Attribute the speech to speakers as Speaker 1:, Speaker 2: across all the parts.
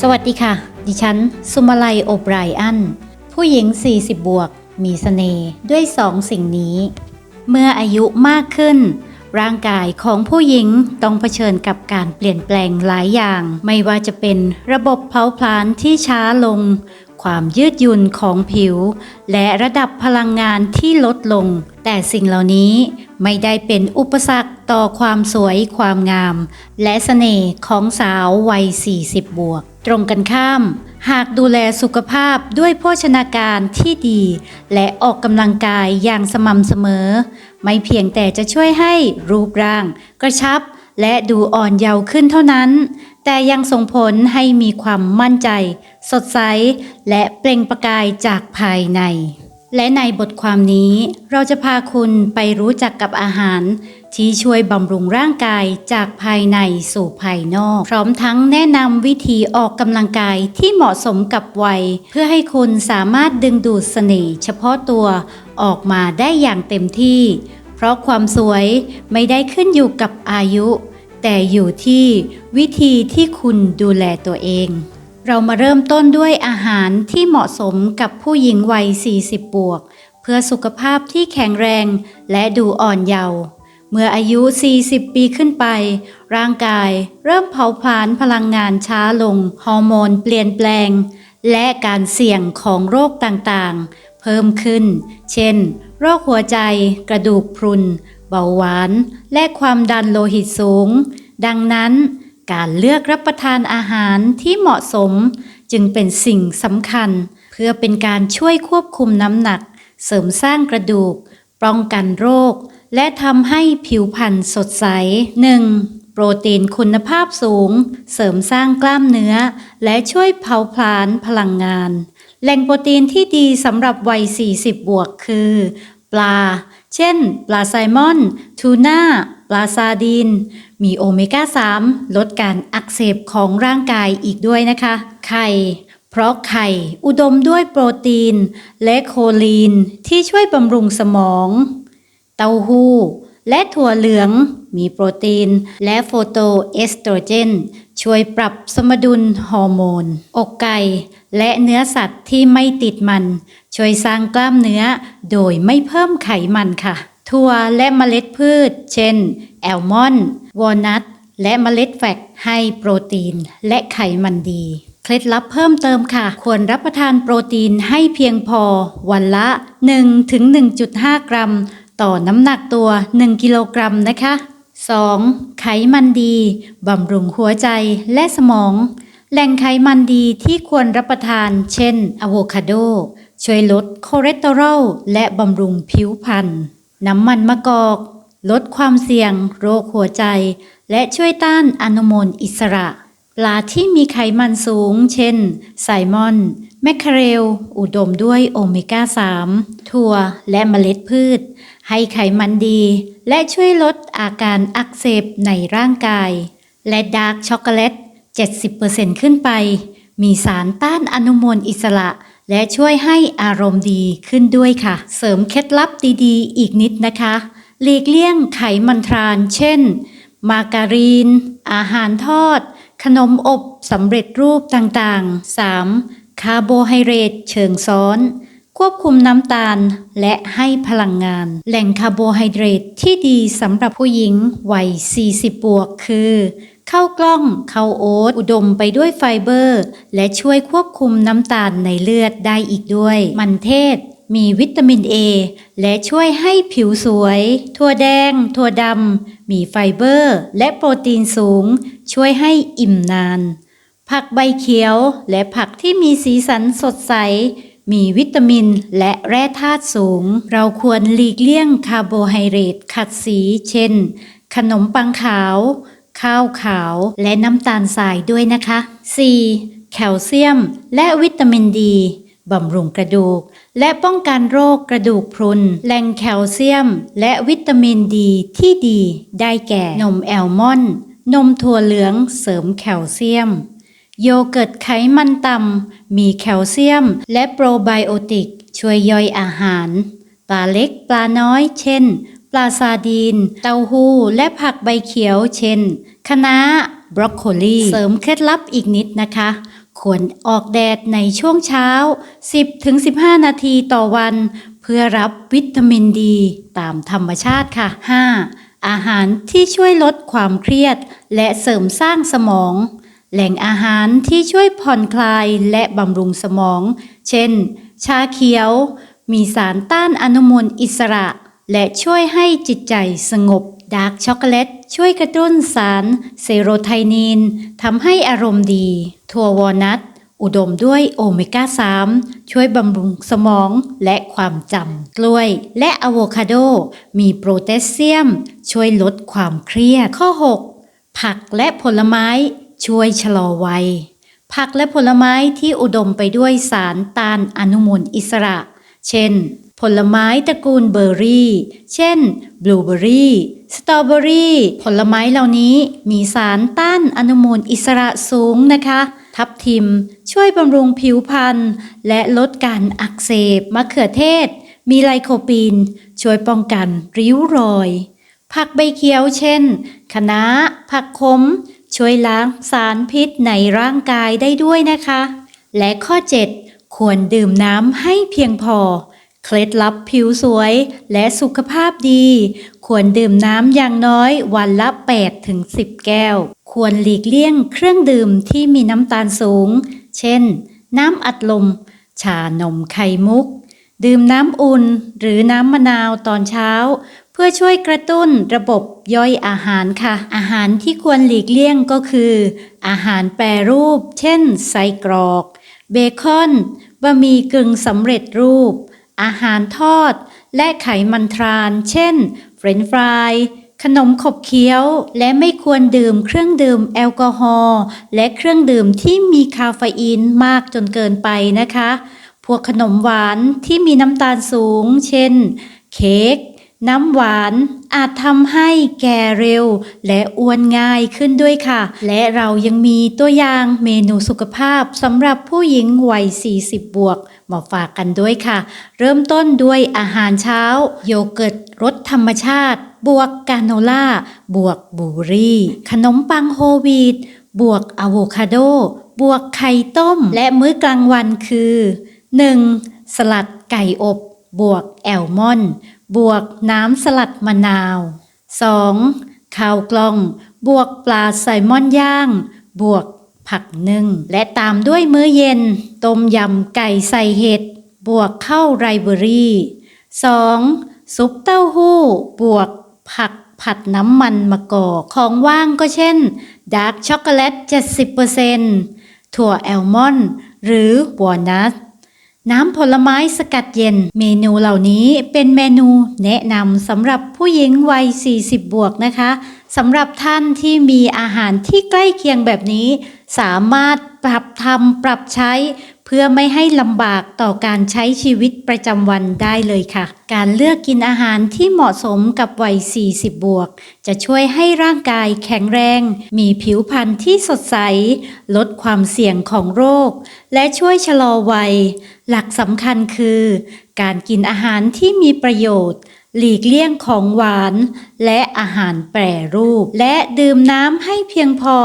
Speaker 1: สวัสดีค่ะ ดิฉัน สุมาลัยโอไบรอัน ผู้หญิง 40 บวก มีสเสน่ห์ด้วยสองสิ่งนี้ เมื่ออายุมากขึ้น ร่างกายของผู้หญิงต้องเผชิญกับการเปลี่ยนแปลงหลายอย่าง ไม่ว่าจะเป็นระบบเผาผลาญที่ช้าลง ความยืดหยุ่นของผิว และระดับพลังงานที่ลดลง แต่สิ่งเหล่านี้ไม่ได้เป็นอุปสรรคต่อความสวยความงาม และเสน่ห์ของสาววัย 40 บวก ตรงกันข้าม หากดูแลสุขภาพด้วยโภชนาการที่ดี และออกกำลังกายอย่างสม่ำเสมอ ไม่เพียงแต่จะช่วยให้รูปร่าง กระชับและดูอ่อนเยาว์ขึ้นเท่านั้น แต่ยังส่งผลให้มีความมั่นใจ สดใส และเปล่งประกายจากภายใน และในบทความนี้เราจะพาคุณไปรู้จักกับอาหาร ที่ช่วยบำรุงร่างกายจากภายในสู่ภายนอก พร้อมทั้งแนะนำวิธีออกกำลังกายที่เหมาะสมกับวัย เพื่อให้คุณสามารถดึงดูดเสน่ห์เฉพาะตัวออกมาได้อย่างเต็มที่ เพราะความสวยไม่ได้ขึ้นอยู่กับอายุ แต่อยู่ที่วิธีที่คุณดูแลตัวเองเรามาเริ่มต้นด้วยอาหารที่เหมาะสมกับผู้หญิงวัย 40 บวก เพื่อสุขภาพที่แข็งแรงและดูอ่อนเยาว์ เมื่ออายุ 40 ปีขึ้นไป ร่างกายเริ่มเผาผลาญพลังงานช้าลง ฮอร์โมนเปลี่ยนแปลง และการเสี่ยงของโรคต่างๆ เพิ่มขึ้น เช่น โรคหัวใจ กระดูกพรุน เบาหวาน และความดันโลหิตสูง ดังนั้น การเลือกรับประทานอาหารที่เหมาะสม จึงเป็นสิ่งสำคัญ เพื่อเป็นการช่วยควบคุมน้ำหนัก เสริมสร้างกระดูก ป้องกันโรค และทำให้ผิวพรรณสดใส 1. โปรตีนคุณภาพสูง เสริมสร้างกล้ามเนื้อ และช่วยเผาผลาญพลังงาน แหล่งโปรตีนที่ดีสำหรับวัย 40 บวกคือ ปลา เช่น ปลาไซมอน ทูน่า ปลาซาดีนมีโอเมก้า 3 ลดการอักเสบของร่างกายอีกด้วยนะคะ ไข่เพราะไข่อุดมด้วยโปรตีน และโคลีนที่ช่วยบำรุงสมอง เต้าหู้ และถั่วเหลือง มีโปรตีน และโฟโตเอสโตรเจน ช่วยปรับสมดุลฮอร์โมน อกไก่ และเนื้อสัตว์ที่ไม่ติดมัน ช่วยสร้างกล้ามเนื้อ โดยไม่เพิ่มไขมันค่ะ ถั่วและเมล็ดพืช เช่น แอลมอนด์วอลนัทและเมล็ดแฟกให้โปรตีน และไขมันดี เคล็ดลับเพิ่มเติมค่ะ ควรรับประทานโปรตีนให้เพียงพอ วันละ 1-1.5 กรัม ต่อน้ำหนักตัว 1 กิโลกรัมนะคะ 2. ไขมันดีบำรุงหัวใจและสมอง แหล่งไขมันดีที่ควรรับประทาน เช่นอะโวคาโด ช่วยลดคอเลสเตอรอลและบำรุงผิวพรรณน้ำมันมะกอก ลดความเสี่ยง โรคหัวใจ และช่วยต้านอนุมูลอิสระ ปลาที่มีไขมันสูง เช่นไซมอน แมคเคเรล อุดมด้วยโอเมก้า 3 ถั่วและเมล็ดพืช ให้ไขมันดี และช่วยลดอาการอักเสบในร่างกาย และดาร์กช็อกโกแลต 70%ขึ้นไป มีสารต้านอนุมูลอิสระ และช่วยให้อารมณ์ดีขึ้นด้วยค่ะ เสริมเคล็ดลับดีๆ อีกนิดนะคะ หลีกเลี่ยงไขมันทราน เช่น มาการีน อาหารทอด ขนมอบสำเร็จรูปต่างๆ 3. คาร์โบไฮเดรตเชิงซ้อน ควบคุมน้ำตาลและให้พลังงาน แหล่งคาร์โบไฮเดรตที่ดีสำหรับผู้หญิงวัย 40 บวกคือข้าวกล้องข้าวโอ๊ตอุดมไปด้วยไฟเบอร์ และช่วยควบคุมน้ำตาลในเลือดได้อีกด้วย มันเทศ มีวิตามิน A และช่วยให้ผิวสวย ถั่วแดง ถั่วดำ มีไฟเบอร์ และโปรตีนสูง ช่วยให้อิ่มนาน ผักใบเขียวและผักที่มีสีสันสดใส มีวิตามินและแร่ธาตุสูง เราควรหลีกเลี่ยงคาร์โบไฮเดรตขัดสี เช่น ขนมปังขาว ข้าวขาวและน้ำตาลทรายด้วยนะคะ 4. แคลเซียม และวิตามินดีบำรุงกระดูก และป้องกันโรคกระดูกพรุนแหล่งแคลเซียม และวิตามินดีที่ดี ได้แก่ นมแอลมอนด์นมถั่วเหลืองเสริมแคลเซียม โยเกิร์ตไขมันต่ำ มีแคลเซียม และโปรไบโอติก ช่วยย่อยอาหาร ปลาเล็กปลาน้อย เช่น ปลาซาดีน เต้าหู้ และผักใบเขียว เช่น คะน้า บรอกโคลี เสริมเคล็ดลับอีกนิดนะคะ ควรออกแดดในช่วงเช้า 10-15 นาทีต่อวัน เพื่อรับวิตามินดี ตามธรรมชาติค่ะ 5. อาหารที่ช่วยลดความเครียด และเสริมสร้างสมอง แหล่งอาหารที่ช่วยผ่อนคลายและบำรุงสมอง เช่น ชาเขียว มีสารต้านอนุมูลอิสระ และช่วยให้จิตใจสงบ ดาร์กช็อกโกแลต ช่วยกระตุ้นสารเซโรไทนินทำให้อารมณ์ดี ถั่ววอลนัทอุดมด้วยโอเมก้า 3 ช่วยบำรุงสมองและความจำ กล้วย และอะโวคาโด มีโพแทสเซียม ช่วยลดความเครียด ข้อ 6 ผักและผลไม้ ช่วยชะลอวัย ผักและผลไม้ที่อุดมไปด้วยสารต้านอนุมูลอิสระ เช่น ผลไม้ตระกูลเบอร์รี่ เช่น บลูเบอร์รี่ สตรอเบอรี่ ผลไม้เหล่านี้มีสารต้านอนุมูลอิสระสูงนะคะ ทับทิมช่วยบำรุงผิวพรรณและลดการอักเสบ มะเขือเทศ มีไลโคปีน ช่วยป้องกันริ้วรอย ผักใบเขียวเช่นคะน้าผักขม ช่วยล้างสารพิษในร่างกายได้ด้วยนะคะ และข้อ 7 ควรดื่มน้ำให้เพียงพอ เคล็ดลับผิวสวยและสุขภาพดี ควรดื่มน้ำอย่างน้อยวันละ 8 ถึง 10 แก้ว ควรหลีกเลี่ยงเครื่องดื่มที่มีน้ำตาลสูง เช่น น้ำอัดลม ชานมไข่มุก ดื่มน้ำอุ่นหรือน้ำมะนาวตอนเช้า เพื่อช่วยกระตุ้นระบบย่อยอาหารค่ะ อาหารที่ควรหลีกเลี่ยงก็คือ อาหารแปรรูป เช่นไส้กรอก เบคอนบะหมี่กึ่งสำเร็จรูป อาหารทอด และไขมันทราน เช่น เฟรนฟรายขนมขบเคี้ยว และไม่ควรดื่มเครื่องดื่มแอลกอฮอล์และเครื่องดื่มที่มีคาเฟอีนมากจนเกินไปนะคะ พวกขนมหวานที่มีน้ำตาลสูง เช่น เค้ก น้ำหวานอาจทำให้แก่เร็ว และอ้วนง่ายขึ้นด้วยค่ะ และเรายังมีตัวอย่างเมนูสุขภาพสำหรับผู้หญิงวัย 40 บวก มาฝากกันด้วยค่ะ เริ่มต้นด้วยอาหารเช้า โยเกิร์ตรสธรรมชาติ บวกกาโนล่า บวกบูรี่ ขนมปังโฮลวีตบวกอะโวคาโด บวกไข่ต้ม และมื้อกลางวันคือ 1. สลัดไก่อบ บวกแอลมอนด์ บวกน้ำสลัดมะนาว 2. ข้าวกล้อง บวกปลาไซลมอนย่าง บวกผักนึ่ง และตามด้วยมื้อเย็น ต้มยำไก่ใส่เห็ด บวกข้าวไรเบอรี่ 2. ซุปเต้าหู้ บวกผักผัดน้ำมันมะกอกของว่างก็เช่นดาร์กช็อกโกแลต 70%ถั่วแอลมอนด์หรือวอลนัท น้ำผลไม้สกัดเย็น เมนูเหล่านี้เป็นเมนูแนะนำสำหรับผู้หญิงวัย 40 บวกนะคะสำหรับท่านที่มีอาหารที่ใกล้เคียงแบบนี้ สามารถปรับทำปรับใช้ เพื่อไม่ให้ลำบากต่อการใช้ชีวิตประจำวันได้เลยค่ะ การเลือกกินอาหารที่เหมาะสมกับวัย 40 บวก จะช่วยให้ร่างกายแข็งแรง มีผิวพรรณที่สดใส ลดความเสี่ยงของโรค และช่วยชะลอวัย หลักสำคัญคือ การกินอาหารที่มีประโยชน์ หลีกเลี่ยงของหวาน และอาหารแปรรูป และดื่มน้ำให้เพียงพอ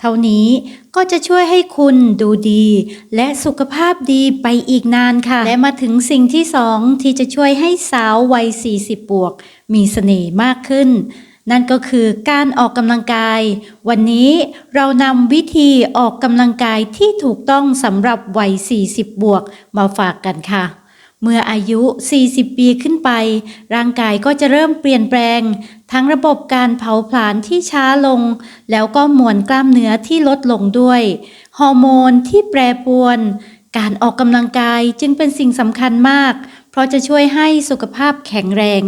Speaker 1: เท่านี้ก็จะช่วยให้คุณดูดี และสุขภาพดีไปอีกนานค่ะ และมาถึงสิ่งที่สองที่จะช่วยให้สาววัย 40 บวก มีเสน่ห์มากขึ้น นั่นก็คือการออกกำลังกาย วันนี้เรานำวิธีออกกำลังกายที่ถูกต้องสำหรับวัย 40 บวกมาฝากกันค่ะ เมื่ออายุ 40 ปีขึ้นไป ร่างกายก็จะเริ่มเปลี่ยนแปลง ทั้งระบบการเผาผลาญที่ช้าลง แล้วก็มวลกล้ามเนื้อที่ลดลงด้วย ฮอร์โมนที่แปรปรวน การออกกำลังกายจึงเป็นสิ่งสำคัญมาก เพราะจะช่วยให้สุขภาพแข็งแรง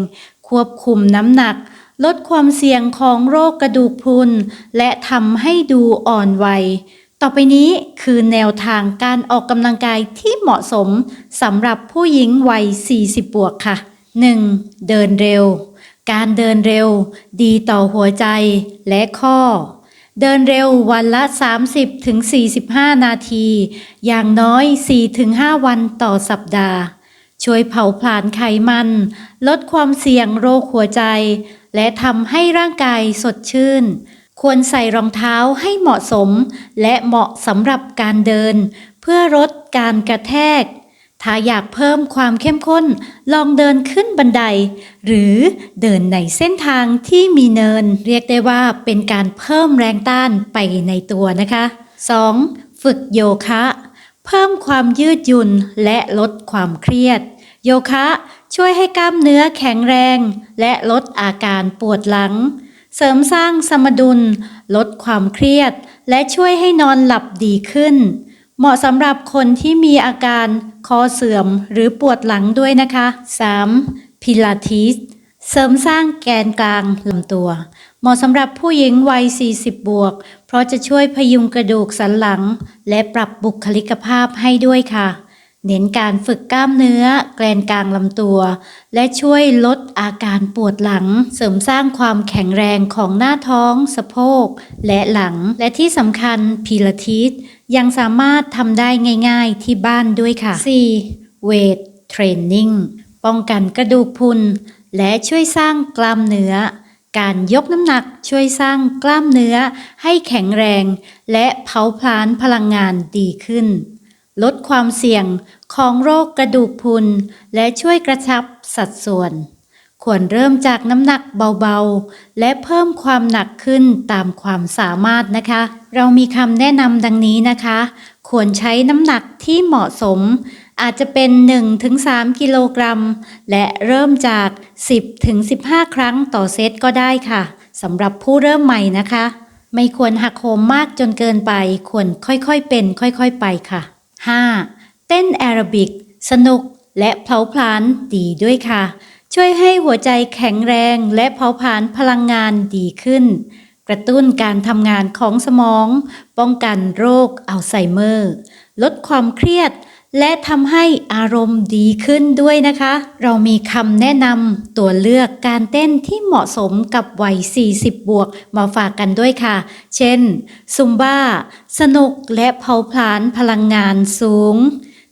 Speaker 1: ควบคุมน้ำหนัก ลดความเสี่ยงของโรคกระดูกพรุน และทำให้ดูอ่อนวัย ต่อไปนี้คือแนวทางการออกกำลังกายที่เหมาะสมสำหรับผู้หญิงวัย 40 บวกค่ะ 1. เดินเร็ว การเดินเร็ว ดีต่อหัวใจและข้อ เดินเร็ววันละ 30-45 นาที อย่างน้อย 4-5 วันต่อสัปดาห์ ช่วยเผาผลาญไขมัน ลดความเสี่ยงโรคหัวใจ และทำให้ร่างกายสดชื่น ควรใส่รองเท้าให้เหมาะสม และเหมาะสำหรับการเดิน เพื่อลดการกระแทก ถ้าอยากเพิ่มความเข้มข้น ลองเดินขึ้นบันได หรือเดินในเส้นทางที่มีเนิน เรียกได้ว่าเป็นการเพิ่มแรงต้านไปในตัวนะคะ 2. ฝึกโยคะ เพิ่มความยืดหยุ่นและลดความเครียด โยคะช่วยให้กล้ามเนื้อแข็งแรง และลดอาการปวดหลัง เสริมสร้างสมดุล ลดความเครียด และช่วยให้นอนหลับดีขึ้น เหมาะสำหรับคนที่มีอาการคอเสื่อมหรือปวดหลังด้วยนะคะ 3. พิลาทิสเสริมสร้างแกนกลางลำตัว เหมาะสำหรับผู้หญิงวัย 40 บวก เพราะจะช่วยพยุงกระดูกสันหลัง และปรับบุคลิกภาพให้ด้วยค่ะ เน้นการฝึกกล้ามเนื้อ แกลนกลางลำตัว และช่วยลดอาการปวดหลัง เสริมสร้างความแข็งแรงของหน้าท้อง สะโพก และหลัง และที่สำคัญพิลาทิสยังสามารถทำได้ง่ายๆที่บ้านด้วยค่ะ 4. เวทเทรนนิ่งป้องกันกระดูกพุนและช่วยสร้างกล้ามเนื้อ การยกน้ำหนักช่วยสร้างกล้ามเนื้อให้แข็งแรง และเผาผลาญพลังงานดีขึ้น ลดความเสี่ยงของโรคกระดูกพรุน และช่วยกระชับสัดส่วน ควรเริ่มจากน้ำหนักเบาๆ และเพิ่มความหนักขึ้นตามความสามารถนะคะ เรามีคำแนะนำดังนี้นะคะ ควรใช้น้ำหนักที่เหมาะสม อาจจะเป็น 1-3 กิโลกรัม และเริ่มจาก 10-15 ครั้งต่อเซตก็ได้ค่ะสำหรับผู้เริ่มใหม่นะคะ ไม่ควรหักโหมมากจนเกินไป ควรค่อยๆเป็น ค่อยๆไปค่ะ 5. เต้นแอโรบิก สนุกและเผาผลาญดีด้วยค่ะ ช่วยให้หัวใจแข็งแรงและเผาผลาญพลังงานดีขึ้น กระตุ้นการทำงานของสมอง ป้องกันโรคอัลไซเมอร์ ลดความเครียด และทำให้อารมณ์ดีขึ้นด้วยนะคะ เรามีคำแนะนำตัวเลือกการเต้นที่เหมาะสมกับวัย 40 บวกมาฝากกันด้วยค่ะ เช่น ซุมบ้า สนุกและเผาผลาญพลังงานสูง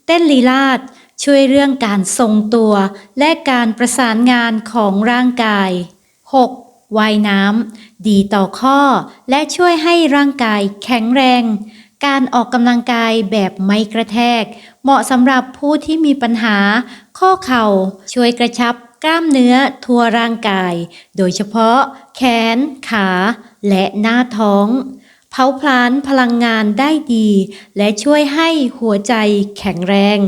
Speaker 1: เต้นลีลาดช่วยเรื่องการทรงตัว และการประสานงานของร่างกาย 6. ว่ายน้ำดีต่อข้อ และช่วยให้ร่างกายแข็งแรง การออกกำลังกายแบบไม่กระแทก เหมาะสำหรับผู้ที่มีปัญหา ข้อเข่า ช่วยกระชับกล้ามเนื้อทั่วร่างกาย โดยเฉพาะ แขน ขา และหน้าท้อง เผาผลาญพลังงานได้ดี และช่วยให้หัวใจแข็งแรง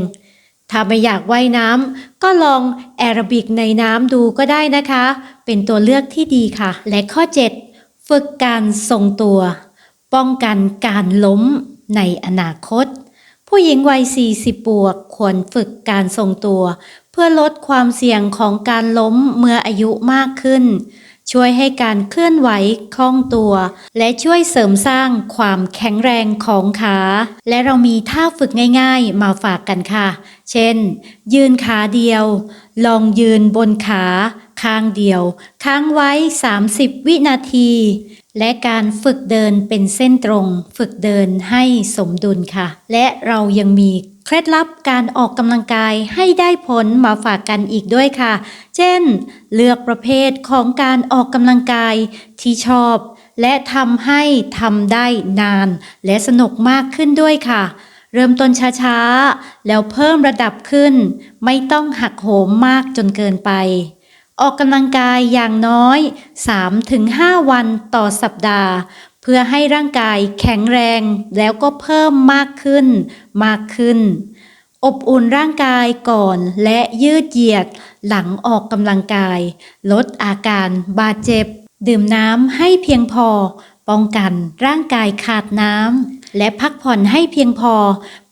Speaker 1: ถ้าไม่อยากว่ายน้ำก็ลองแอโรบิกในน้ำดูก็ได้นะคะ เป็นตัวเลือกที่ดีค่ะ และข้อ 7 ฝึกการทรงตัว ป้องกันการล้มในอนาคต ผู้หญิงวัย 40 บวก ควรฝึกการทรงตัว เพื่อลดความเสี่ยงของการล้มเมื่ออายุมากขึ้น ช่วยให้การเคลื่อนไหวคล่องตัว และช่วยเสริมสร้างความแข็งแรงของขา และเรามีท่าฝึกง่ายๆมาฝากกันค่ะ เช่น ยืนขาเดียว ลองยืนบนขาข้างเดียว ค้างไว้ 30 วินาที และการฝึกเดินเป็นเส้นตรง ฝึกเดินให้สมดุลค่ะ และเรายังมี เคล็ดลับการออกกำลังกายให้ได้ผลมาฝากกันอีกด้วยค่ะ เช่น เลือกประเภทของการออกกำลังกายที่ชอบ และทำให้ทำได้นาน และสนุกมากขึ้นด้วยค่ะ เริ่มต้นช้าๆ แล้วเพิ่มระดับขึ้น ไม่ต้องหักโหมมากจนเกินไป ออกกำลังกายอย่างน้อย 3-5 วันต่อสัปดาห์ เพื่อให้ร่างกายแข็งแรงแล้วก็เพิ่มมากขึ้น มากขึ้น อบอุ่นร่างกายก่อนและยืดเหยียดหลังออกกำลังกาย ลดอาการบาดเจ็บ ดื่มน้ำให้เพียงพอ ป้องกันร่างกายขาดน้ำและพักผ่อนให้เพียงพอ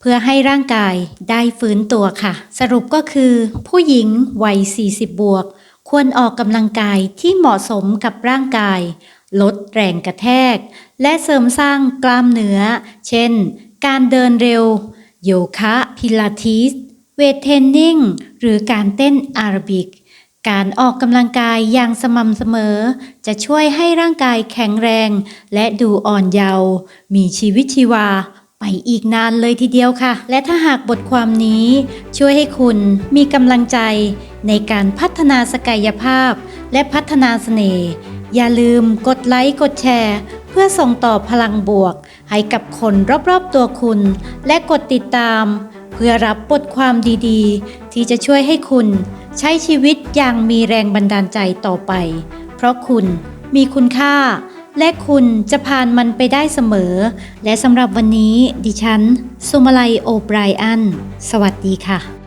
Speaker 1: เพื่อให้ร่างกายได้ฟื้นตัวค่ะ สรุปก็คือ ผู้หญิงวัย 40 บวก ควรออกกำลังกายที่เหมาะสมกับร่างกาย ลดแรงกระแทก และเสริมสร้างกล้ามเนื้อ เช่น การเดินเร็ว โยคะพิลาทิส เวทเทรนนิ่ง หรือการเต้นอาราบิก การออกกำลังกายอย่างสม่ำเสมอ จะช่วยให้ร่างกายแข็งแรง และดูอ่อนเยาว์ มีชีวิตชีวาไปอีกนานเลยทีเดียวค่ะ และถ้าหากบทความนี้ ช่วยให้คุณมีกำลังใจในการพัฒนาศักยภาพ และพัฒนาเสน่ห์ อย่าลืมกดไลค์กดแชร์ เพื่อส่งต่อพลังบวก ให้กับคนรอบๆตัวคุณ และกดติดตาม เพื่อรับบทความดีๆ ที่จะช่วยให้คุณ ใช้ชีวิตอย่างมีแรงบันดาลใจต่อไป เพราะคุณมีคุณค่า และคุณจะผ่านมันไปได้เสมอ และสำหรับวันนี้ดิฉัน สุมาลัยโอไบรอัน สวัสดีค่ะ